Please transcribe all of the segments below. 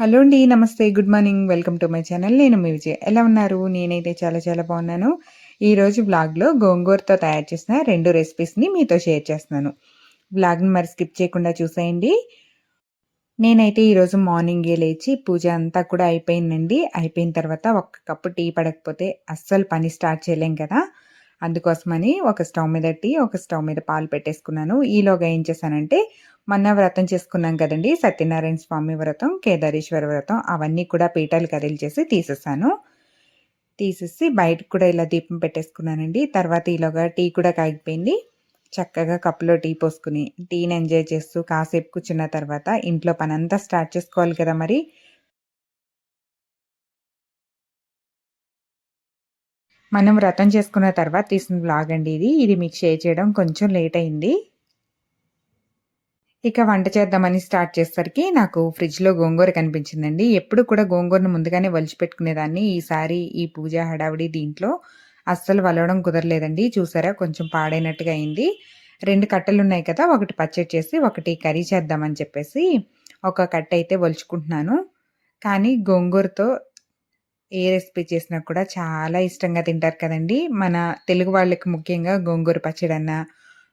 Hello అండి నమస్తే good morning welcome to my channel. నేను మీ విజయ్. ఎలా ఉన్నారు? నేనైతే చాలా చాలా బాగున్నాను. ఈరోజు వ్లాగ్లో గోంగూరతో తయారు చేసిన రెండు రెసిపీస్ని మీతో షేర్ చేస్తున్నాను. వ్లాగ్ని మరి స్కిప్ చేయకుండా చూసేయండి. నేనైతే ఈరోజు మార్నింగే లేచి పూజ అంతా కూడా అయిపోయిందండి. అయిపోయిన తర్వాత ఒక్క కప్పు టీ పడకపోతే అస్సలు పని స్టార్ట్ చేయలేం కదా. అందుకోసమని ఒక స్టవ్ మీద టీ ఒక స్టవ్ మీద పాలు పెట్టేసుకున్నాను. ఈలోగా ఏం చేశానంటే మొన్న వ్రతం చేసుకున్నాం కదండి సత్యనారాయణ స్వామి వ్రతం కేదారేశ్వర వ్రతం అవన్నీ కూడా పీటలు కదిలిచేసి తీసేసాను. తీసేసి బయటకు కూడా ఇలా దీపం పెట్టేసుకున్నానండి. తర్వాత ఈలోగా టీ కూడా కాగిపోయింది. చక్కగా కప్పులో టీ పోసుకుని టీని ఎంజాయ్ చేస్తూ కాసేపు కూర్చున్న తర్వాత ఇంట్లో పనంతా స్టార్ట్ చేసుకోవాలి కదా మరి. మనం వ్రతం చేసుకున్న తర్వాత తీసిన బ్లాగ్ అండి ఇది. ఇది మీకు షేర్ చేయడం కొంచెం లేట్ అయింది. ఇక వంట చేద్దామని స్టార్ట్ చేసేసరికి నాకు ఫ్రిడ్జ్లో గోంగూర కనిపించిందండి. ఎప్పుడు కూడా గోంగూరను ముందుగానే వలిచిపెట్టుకునేదాన్ని. ఈసారి ఈ పూజ హడావిడి దీంట్లో అస్సలు వలవడం కుదరలేదండి. చూసారా? కొంచెం పాడైనట్టుగా అయింది. రెండు కట్టలు ఉన్నాయి కదా ఒకటి పచ్చడి చేసి ఒకటి కర్రీ చేద్దామని చెప్పేసి ఒక కట్ట అయితే వలుచుకుంటున్నాను. కానీ గోంగూరతో ఏ రెసిపీ చేసినా కూడా చాలా ఇష్టంగా తింటారు కదండి. మన తెలుగు వాళ్ళకి ముఖ్యంగా గోంగూర పచ్చడి అన్న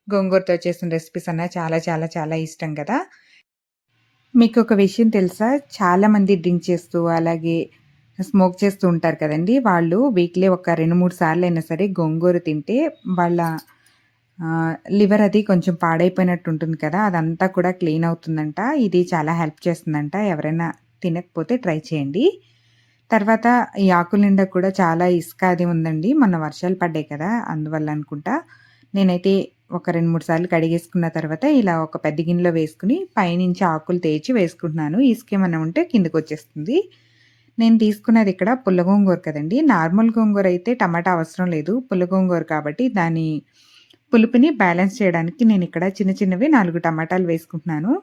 గోంగూరతో చేసిన రెసిపీస్ అన్న చాలా చాలా చాలా ఇష్టం కదా. మీకు ఒక విషయం తెలుసా? చాలామంది డ్రింక్ చేస్తూ అలాగే స్మోక్ చేస్తూ ఉంటారు కదండి. వాళ్ళు వీక్లీ ఒక రెండు మూడు సార్లు అయినా సరే గోంగూర తింటే వాళ్ళ లివర్ అది కొంచెం పాడైపోయినట్టు ఉంటుంది కదా. అదంతా కూడా క్లీన్ అవుతుందంట. ఇది చాలా హెల్ప్ చేస్తుందంట. ఎవరైనా తినకపోతే ట్రై చేయండి. తర్వాత ఈ ఆకుల నిండా కూడా చాలా ఇసుక అది ఉందండి. మొన్న వర్షాలు పడ్డాయి కదా అందువల్ల అనుకుంటా. నేనైతే ఒక రెండు మూడు సార్లు కడిగేసుకున్న తర్వాత ఇలా ఒక పెద్ద గిన్నెలో వేసుకుని పైనుంచి ఆకులు తేచి వేసుకుంటున్నాను. ఇసుకేమన్నా ఉంటే కిందకు వచ్చేస్తుంది. నేను తీసుకున్నది ఇక్కడ పుల్ల గోంగూర కదండి. నార్మల్ గోంగూర అయితే టమాటా అవసరం లేదు. పుల్ల గోంగూర కాబట్టి దాని పులుపుని బ్యాలెన్స్ చేయడానికి నేను ఇక్కడ చిన్న చిన్నవి నాలుగు టమాటాలు వేసుకుంటున్నాను.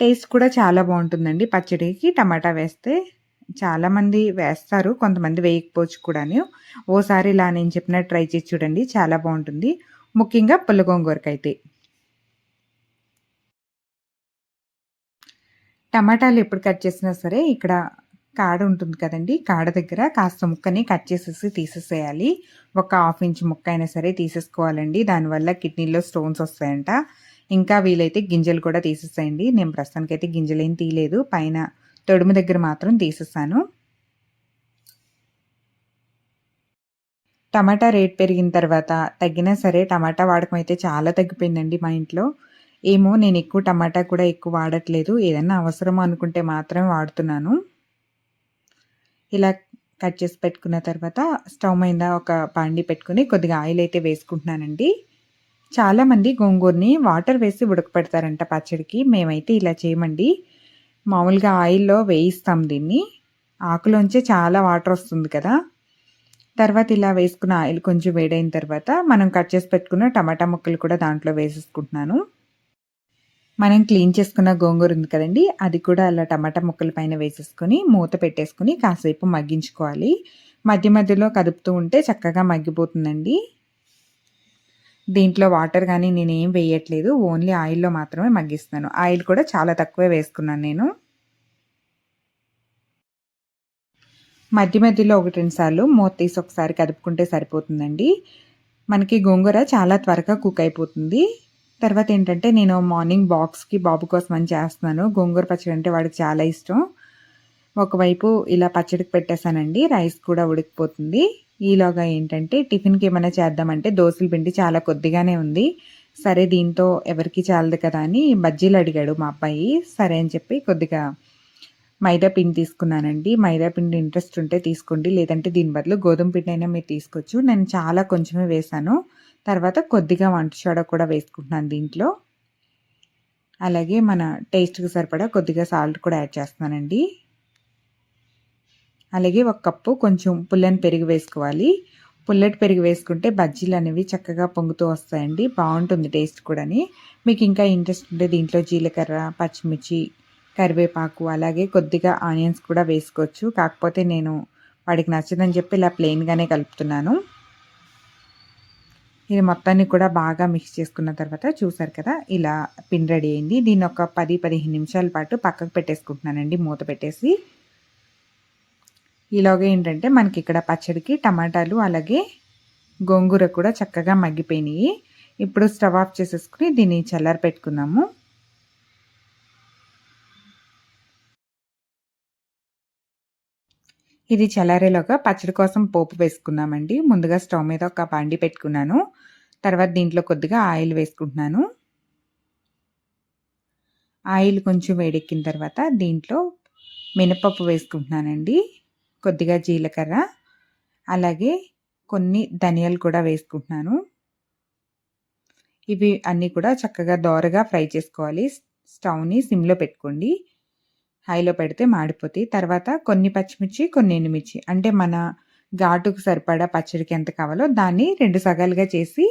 టేస్ట్ కూడా చాలా బాగుంటుందండి. పచ్చడికి టమాటా వేస్తే చాలామంది వేస్తారు కొంతమంది వేయకపోవచ్చు కూడాను. ఓసారి ఇలా నేను చెప్పినట్టు ట్రై చేసి చూడండి చాలా బాగుంటుంది. ముఖ్యంగా పుల్లగోంగూరకైతే టమాటాలు ఎప్పుడు కట్ చేసినా సరే ఇక్కడ కాడ ఉంటుంది కదండి కాడ దగ్గర కాస్త ముక్కని కట్ చేసేసి తీసేసేయాలి. ఒక హాఫ్ ఇంచ్ ముక్క అయినా సరే తీసేసుకోవాలండి. దానివల్ల కిడ్నీలో స్టోన్స్ వస్తాయంట. ఇంకా వీలైతే గింజలు కూడా తీసేసేయండి. నేను ప్రస్తుతానికైతే గింజలు ఏం తీయలేదు. పైన తొడుము దగ్గర మాత్రం తీసేసాను. టమాటా రేట్ పెరిగిన తర్వాత తగ్గినా సరే టమాటా వాడకం అయితే చాలా తగ్గిపోయిందండి మా ఇంట్లో. ఏమో నేను ఎక్కువ టమాటా కూడా ఎక్కువ వాడట్లేదు. ఏదన్నా అవసరమో అనుకుంటే మాత్రమే వాడుతున్నాను. ఇలా కట్ చేసి పెట్టుకున్న తర్వాత స్టవ్ మీద ఒక పాండి పెట్టుకుని కొద్దిగా ఆయిల్ అయితే వేసుకుంటున్నానండి. చాలామంది గోంగూరని వాటర్ వేసి ఉడకపెడతారంట పచ్చడికి. మేమైతే ఇలా చేయమండి. మామూలుగా ఆయిల్లో వేయిస్తాం దీన్ని. ఆకులోంచే చాలా వాటర్ వస్తుంది కదా. తర్వాత ఇలా వేసుకున్న ఆయిల్ కొంచెం వేడైన తర్వాత మనం కట్ చేసి పెట్టుకున్న టమాటా ముక్కలు కూడా దాంట్లో వేసేసుకుంటున్నాను. మనం క్లీన్ చేసుకున్న గోంగూర ఉంది కదండి అది కూడా అలా టమాటా ముక్కల పైన వేసేసుకొని మూత పెట్టేసుకుని కాసేపు మగ్గించుకోవాలి. మధ్య మధ్యలో కదుపుతూ ఉంటే చక్కగా మగ్గిపోతుందండి. దీంట్లో వాటర్ కానీ నేను ఏం వేయట్లేదు. ఓన్లీ ఆయిల్లో మాత్రమే మగ్గిస్తున్నాను. ఆయిల్ కూడా చాలా తక్కువే వేసుకున్నాను నేను. మధ్య మధ్యలో ఒకటి రెండు సార్లు మూత తీసి ఒకసారి కదుపుకుంటే సరిపోతుందండి. మనకి గోంగూర చాలా త్వరగా కుక్ అయిపోతుంది. తర్వాత ఏంటంటే నేను మార్నింగ్ బాక్స్కి బాబు కోసం అని చేస్తున్నాను. గోంగూర పచ్చడి అంటే వాడికి చాలా ఇష్టం. ఒకవైపు ఇలా పచ్చడికి పెట్టేశానండి. రైస్ కూడా ఉడికిపోతుంది. ఈలోగా ఏంటంటే టిఫిన్కి ఏమైనా చేద్దామంటే దోశల పిండి చాలా కొద్దిగానే ఉంది. సరే దీంతో ఎవరికి చాలదు కదా అని బజ్జీలు అడిగాడు మా అబ్బాయి. సరే అని చెప్పి కొద్దిగా మైదా పిండి తీసుకున్నానండి. మైదా పిండి ఇంట్రెస్ట్ ఉంటే తీసుకోండి. లేదంటే దీని బదులు గోధుమ పిండి అయినా మీరు తీసుకోవచ్చు. నేను చాలా కొంచెమే వేసాను తర్వాత కొద్దిగా వంట సోడా కూడా వేసుకుంటున్నాను దీంట్లో. అలాగే మన టేస్ట్కి సరిపడా కొద్దిగా సాల్ట్ కూడా యాడ్ చేస్తున్నానండి. అలాగే ఒక కప్పు కొంచెం పుల్లని పెరుగు వేసుకోవాలి. పుల్లటి పెరుగు వేసుకుంటే బజ్జీలు అనేవి చక్కగా పొంగుతూ వస్తాయండి. బాగుంటుంది టేస్ట్ కూడాని. మీకు ఇంకా ఇంట్రెస్ట్ ఉంటే దీంట్లో జీలకర్ర పచ్చిమిర్చి కరివేపాకు అలాగే కొద్దిగా ఆనియన్స్ కూడా వేసుకోవచ్చు. కాకపోతే నేను వాడికి నచ్చదని చెప్పి ఇలా ప్లెయిన్గానే కలుపుతున్నాను. ఇది మొత్తాన్ని కూడా బాగా మిక్స్ చేసుకున్న తర్వాత చూసారు కదా ఇలా పిన్ రెడీ అయింది. దీన్ని ఒక పది పదిహేను నిమిషాల పాటు పక్కకు పెట్టేసుకుంటున్నానండి మూత పెట్టేసి. ఈలోగా ఏంటంటే మనకి ఇక్కడ పచ్చడికి టమాటాలు అలాగే గోంగూర కూడా చక్కగా మగ్గిపోయినాయి. ఇప్పుడు స్టవ్ ఆఫ్ చేసేసుకుని దీన్ని చల్లారి పెట్టుకున్నాము ఇది చల్లారేలోగా పచ్చడి కోసం పోపు వేసుకుందామండి. ముందుగా స్టవ్ మీద ఒక బండి పెట్టుకున్నాను. తర్వాత దీంట్లో కొద్దిగా ఆయిల్ వేసుకుంటున్నాను. ఆయిల్ కొంచెం వేడెక్కిన తర్వాత దీంట్లో మినపప్పు వేసుకుంటున్నానండి. కొద్దిగా జీలకర్ర అలాగే కొన్ని ధనియాలు కూడా వేసుకుంటున్నాను. ఇవి అన్నీ కూడా చక్కగా దోరగా ఫ్రై చేసుకోవాలి. స్టవ్ని సిమ్లో పెట్టుకోండి. హైలో పెడితే మాడిపోతాయి. తర్వాత కొన్ని పచ్చిమిర్చి కొన్ని ఎండుమిర్చి. అంటే మన ఘాటుకు సరిపడా పచ్చడికి ఎంత కావాలో దాన్ని రెండు సగాలుగా చేసి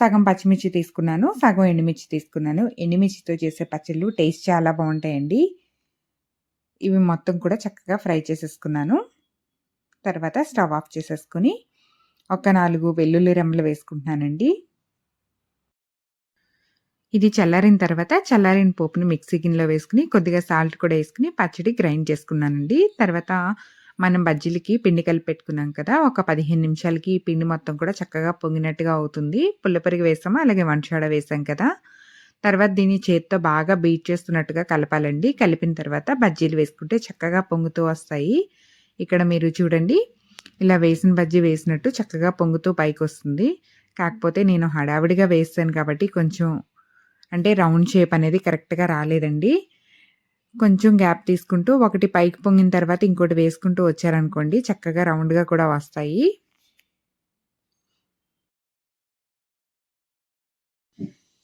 సగం పచ్చిమిర్చి తీసుకున్నాను సగం ఎండుమిర్చి తీసుకున్నాను. ఎండుమిర్చితో చేసే పచ్చళ్ళు టేస్ట్ చాలా బాగుంటాయండి. ఇవి మొత్తం కూడా చక్కగా ఫ్రై చేసేసుకున్నాను. తర్వాత స్టవ్ ఆఫ్ చేసేసుకుని ఒక నాలుగు వెల్లుల్లి రెమ్మలు వేసుకుంటున్నానండి. ఇది చల్లారిన తర్వాత చల్లారిన పోపుని మిక్సీ గిన్నెలో వేసుకుని కొద్దిగా సాల్ట్ కూడా వేసుకుని పచ్చడి గ్రైండ్ చేసుకున్నానండి. తర్వాత మనం బజ్జీలకి పిండి కలిపి పెట్టుకున్నాం కదా ఒక పదిహేను నిమిషాలకి పిండి మొత్తం కూడా చక్కగా పొంగినట్టుగా అవుతుంది. పుల్లపరిగి వేసాము అలాగే వంచాడ వేసాం కదా. తర్వాత దీన్ని చేతితో బాగా బీట్ చేస్తున్నట్టుగా కలపాలండి. కలిపిన తర్వాత బజ్జీలు వేసుకుంటే చక్కగా పొంగుతూ వస్తాయి. ఇక్కడ మీరు చూడండి ఇలా వేసిన బజ్జీ వేసినట్టు చక్కగా పొంగుతూ పైకి వస్తుంది కాకపోతే నేను హడావిడిగా వేస్తాను కాబట్టి కొంచెం అంటే రౌండ్ షేప్ అనేది కరెక్ట్గా రాలేదండి. కొంచెం గ్యాప్ తీసుకుంటూ ఒకటి పైకి పొంగిన తర్వాత ఇంకోటి వేసుకుంటూ వచ్చారనుకోండి చక్కగా రౌండ్గా కూడా వస్తాయి.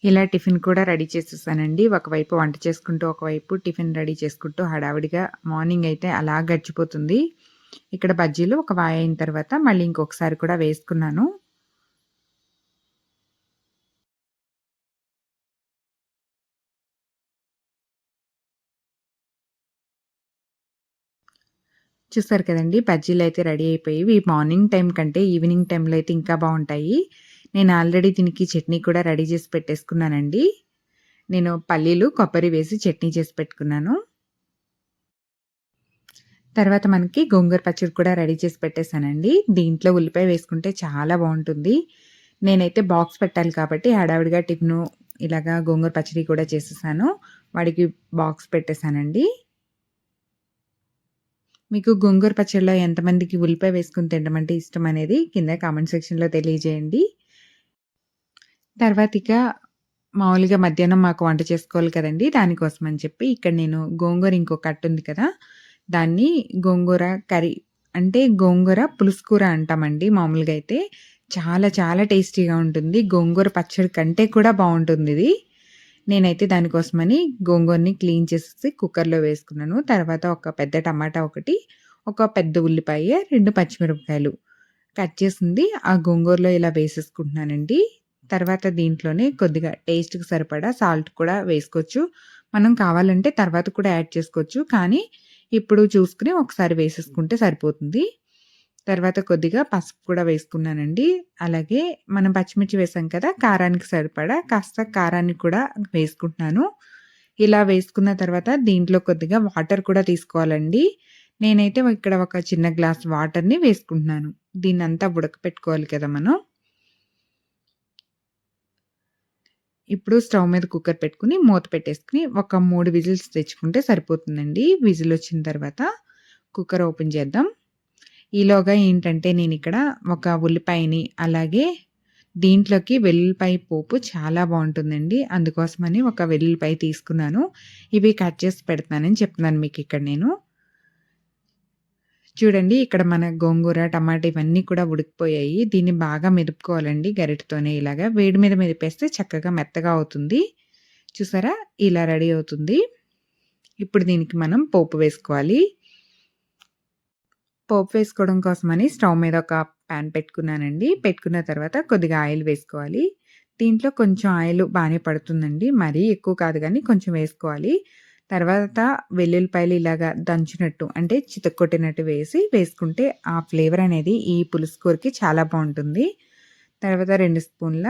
ఇలా టిఫిన్ కూడా రెడీ చేసేసానండి. ఒకవైపు వంట చేసుకుంటూ ఒకవైపు టిఫిన్ రెడీ చేసుకుంటూ హడావిడిగా మార్నింగ్ అయితే అలా గడిచిపోతుంది. ఇక్కడ బజ్జీలు ఒక వాయి అయిన తర్వాత మళ్ళీ ఇంకొకసారి కూడా వేసుకున్నాను. చూస్తారు కదండి బజ్జీలు అయితే రెడీ అయిపోయి మార్నింగ్ టైం కంటే ఈవినింగ్ టైంలో అయితే ఇంకా బాగుంటాయి. నేను ఆల్రెడీ దీనికి చట్నీ కూడా రెడీ చేసి పెట్టేసుకున్నానండి. నేను పల్లీలు కొబ్బరి వేసి చట్నీ చేసి పెట్టుకున్నాను. తర్వాత మనకి గోంగూర పచ్చడి కూడా రెడీ చేసి పెట్టేశానండి. దీంట్లో ఉల్లిపాయ వేసుకుంటే చాలా బాగుంటుంది. నేనైతే బాక్స్ పెట్టాలి కాబట్టి హడావిడిగా టిఫిను ఇలాగా గోంగూర పచ్చడి కూడా చేసేసాను. వాడికి బాక్స్ పెట్టేశానండి. మీకు గోంగూర పచ్చడిలో ఎంతమందికి ఉల్లిపాయ వేసుకుని తినడం అంటే ఇష్టం అనేది కింద కామెంట్ సెక్షన్లో తెలియజేయండి. తర్వాత ఇక మామూలుగా మధ్యాహ్నం మాకు వంట చేసుకోవాలి కదండి. దానికోసం అని చెప్పి ఇక్కడ నేను గోంగూర ఇంకో కట్టు ఉంది కదా. దాన్ని గోంగూర కర్రీ అంటే గోంగూర పులుసుకూర అంటామండి మామూలుగా అయితే. చాలా చాలా టేస్టీగా ఉంటుంది. గోంగూర పచ్చడి కంటే కూడా బాగుంటుంది ఇది. నేనైతే దానికోసమని గోంగూరని క్లీన్ చేసేసి కుక్కర్లో వేసుకున్నాను. తర్వాత ఒక పెద్ద టమాటా ఒకటి ఒక పెద్ద ఉల్లిపాయ రెండు పచ్చిమిరపకాయలు కట్ చేసింది. ఆ గోంగూరలో ఇలా వేసేసుకుంటున్నానండి. తర్వాత దీంట్లోనే కొద్దిగా టేస్ట్కి సరిపడా సాల్ట్ కూడా వేసుకోవచ్చు. మనం కావాలంటే తర్వాత కూడా యాడ్ చేసుకోవచ్చు. కానీ ఇప్పుడు చూసుకుని ఒకసారి వేసేసుకుంటే సరిపోతుంది. తర్వాత కొద్దిగా పసుపు కూడా వేసుకున్నానండి. అలాగే మనం పచ్చిమిర్చి వేసాం కదా కారానికి సరిపడా కాస్త కారాన్ని కూడా వేసుకుంటున్నాను. ఇలా వేసుకున్న తర్వాత దీంట్లో కొద్దిగా వాటర్ కూడా తీసుకోవాలండి. నేనైతే ఇక్కడ ఒక చిన్న గ్లాస్ వాటర్ని వేసుకుంటున్నాను. దీన్ని అంతా ఉడకపెట్టుకోవాలి కదా మనం. ఇప్పుడు స్టవ్ మీద కుక్కర్ పెట్టుకుని మూత పెట్టేసుకుని ఒక మూడు విజిల్స్ తెచ్చుకుంటే సరిపోతుందండి. విజిల్ వచ్చిన తర్వాత కుక్కర్ ఓపెన్ చేద్దాం. ఈలోగా ఏంటంటే నేను ఇక్కడ ఒక ఉల్లిపాయని అలాగే దీంట్లోకి వెల్లుల్లిపాయ పోపు చాలా బాగుంటుందండి. అందుకోసమని ఒక వెల్లుల్లిపాయ తీసుకున్నాను. ఇవి కట్ చేసి పెడతానని చెప్తున్నాను మీకు ఇక్కడ నేను. చూడండి ఇక్కడ మన గోంగూర టమాటా ఇవన్నీ కూడా ఉడికిపోయాయి. దీన్ని బాగా మెదుపుకోవాలండి గరిటతోనే ఇలాగా. వేడి మీద మెదిపేస్తే చక్కగా మెత్తగా అవుతుంది. చూసారా? ఇలా రెడీ అవుతుంది. ఇప్పుడు దీనికి మనం పోపు వేసుకోవాలి. పోపు వేసుకోవడం కోసమని స్టవ్ మీద ఒక ప్యాన్ పెట్టుకున్నానండి. పెట్టుకున్న తర్వాత కొద్దిగా ఆయిల్ వేసుకోవాలి. దీంట్లో కొంచెం ఆయిల్ బాగానే పడుతుందండి. మరీ ఎక్కువ కాదు కానీ కొంచెం వేసుకోవాలి. తర్వాత వెల్లుల్లిపాయలు ఇలాగా దంచినట్టు అంటే చితక్కొట్టినట్టు వేసి వేసుకుంటే ఆ ఫ్లేవర్ అనేది ఈ పులుసు కూరకి చాలా బాగుంటుంది తర్వాత రెండు స్పూన్ల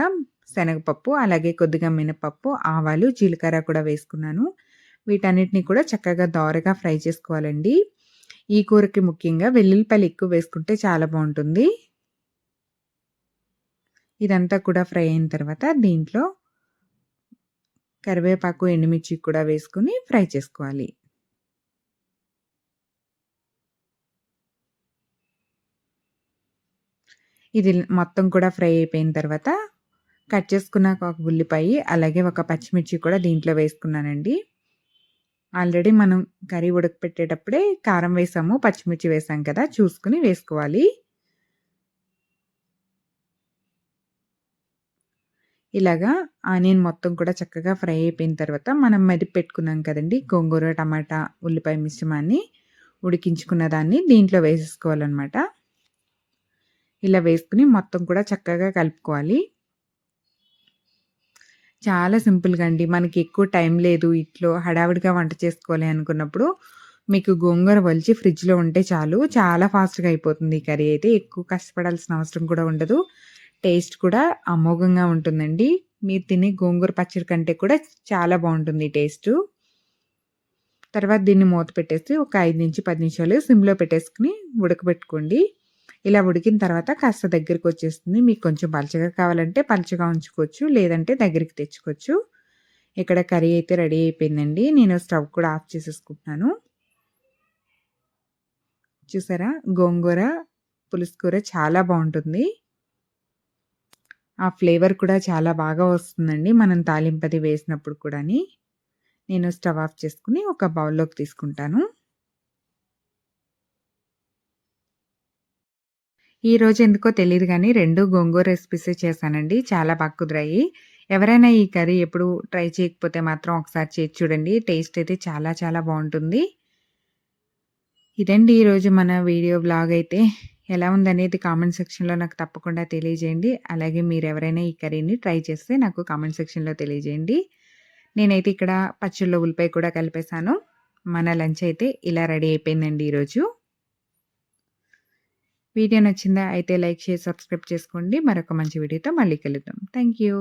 శనగపప్పు, అలాగే కొద్దిగా మినపప్పు, ఆవాలు, జీలకర్ర కూడా వేసుకున్నాను. వీటన్నిటిని కూడా చక్కగా దోరగా ఫ్రై చేసుకోవాలండి. ఈ కూరకి ముఖ్యంగా వెల్లుల్లిపాయలు ఎక్కువ వేసుకుంటే చాలా బాగుంటుంది ఇదంతా కూడా ఫ్రై అయిన తర్వాత దీంట్లో కరివేపాకు, ఎండుమిర్చి కూడా వేసుకుని ఫ్రై చేసుకోవాలి. ఇది మొత్తం కూడా ఫ్రై అయిపోయిన తర్వాత కట్ చేసుకున్న ఒక ఉల్లిపాయ, అలాగే ఒక పచ్చిమిర్చి కూడా దీంట్లో వేసుకున్నానండి. ఆల్రెడీ మనం కర్రీ ఉడకపెట్టేటప్పుడే కారం వేసాము, పచ్చిమిర్చి వేసాం కదా! చూసుకొని వేసుకోవాలి. ఇలాగా ఆనియన్ మొత్తం కూడా చక్కగా ఫ్రై అయిపోయిన తర్వాత మనం మెదిపి పెట్టుకున్నాం కదండీ! గోంగూర, టమాటా, ఉల్లిపాయ మిశ్రమాన్ని ఉడికించుకున్న దాన్ని దీంట్లో వేసేసుకోవాలన్నమాట ఇలా వేసుకుని మొత్తం కూడా చక్కగా కలుపుకోవాలి. చాలా సింపుల్‌గా అండి. మనకి ఎక్కువ టైం లేదు ఇంట్లో హడావిడిగా వంట చేసుకోవాలి అనుకున్నప్పుడు మీకు గోంగూర వలిచి ఫ్రిడ్జ్‌లో ఉంటే చాలు. చాలా ఫాస్ట్‌గా అయిపోతుంది ఈ కర్రీ అయితే. ఎక్కువ కష్టపడాల్సిన అవసరం కూడా ఉండదు. టేస్ట్ కూడా అమోఘంగా ఉంటుందండి. మీరు తినే గోంగూర పచ్చడి కంటే కూడా చాలా బాగుంటుంది టేస్ట్ తర్వాత దీన్ని మూత పెట్టేసి ఒక 5-10 నిమిషాలు సిమ్‌లో పెట్టేసుకుని ఉడకబెట్టుకోండి. ఇలా ఉడికిన తర్వాత కాస్త దగ్గరికొచ్చేస్తుంది. మీకు కొంచెం పలచగా కావాలంటే పలచగా ఉంచుకోవచ్చు. లేదంటే దగ్గరికి తెచ్చుకోవచ్చు. ఇక్కడ కర్రీ అయితే రెడీ అయిపోయిందండి. నేను స్టవ్ కూడా ఆఫ్ చేసేసుకుంటున్నాను. చూసారా? గోంగూర పులుసు కూర చాలా బాగుంటుంది ఆ ఫ్లేవర్ కూడా చాలా బాగా వస్తుందండి. మనం తాలింపది వేసినప్పుడు కూడాని. నేను స్టవ్ ఆఫ్ చేసుకుని ఒక బౌల్‌లోకి తీసుకుంటాను. ఈరోజు ఎందుకో తెలియదు కానీ రెండు గోంగూర రెసిపీసే చేశానండి. చాలా బాగా కుదిరాయి. ఎవరైనా ఈ కర్రీ ఎప్పుడు ట్రై చేయకపోతే మాత్రం ఒకసారి చేసి చూడండి. టేస్ట్ అయితే చాలా చాలా బాగుంటుంది ఇదండి ఈరోజు మన వీడియో బ్లాగ్ అయితే. ఎలా ఉందనేది కామెంట్ సెక్షన్‌లో నాకు తప్పకుండా తెలియజేయండి. అలాగే మీరు ఎవరైనా ఈ కర్రీని ట్రై చేస్తే నాకు కామెంట్ సెక్షన్‌లో తెలియజేయండి. నేనైతే ఇక్కడ పచ్చళ్ళు ఉల్లిపాయ కూడా కలిపేసాను. మన లంచ్ అయితే ఇలా రెడీ అయిపోయిందండి ఈరోజు. వీడియో నచ్చిందా? అయితే లైక్, చేసి సబ్స్క్రైబ్ చేసుకోండి. మరొక మంచి వీడియోతో మళ్ళీ కలుద్దాం. Thank you.